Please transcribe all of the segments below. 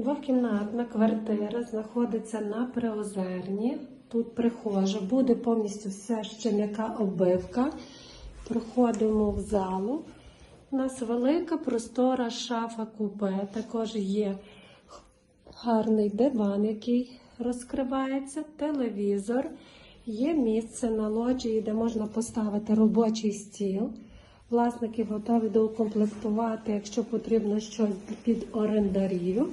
Двокімнатна квартира знаходиться на Приозерні. Тут прихожа, буде повністю вся ще м'яка оббивка. Проходимо в залу. У нас велика простора шафа купе. Також є гарний диван, який розкривається, телевізор. Є місце на лоджії, де можна поставити робочий стіл. Власники готові доукомплектувати, якщо потрібно щось під орендарів.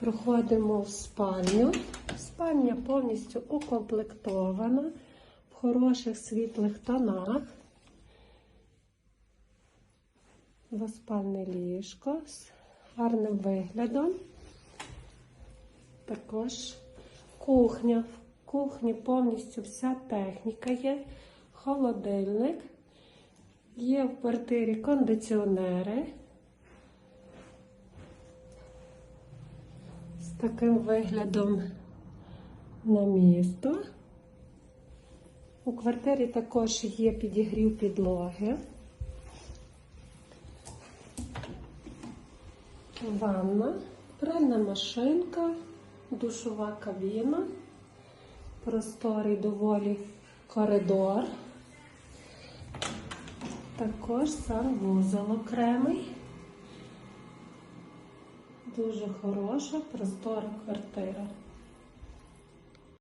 Проходимо в спальню. Спальня повністю укомплектована в хороших світлих тонах. Двоспальне ліжко з гарним виглядом. Також кухня. В кухні повністю вся техніка є, холодильник, є в квартирі кондиціонери. Таким виглядом на місто. У квартирі також є підігрів підлоги. Ванна, пральна машинка, душова кабіна, просторий доволі коридор. Також санвузол окремий. Дуже хороша, простора квартира.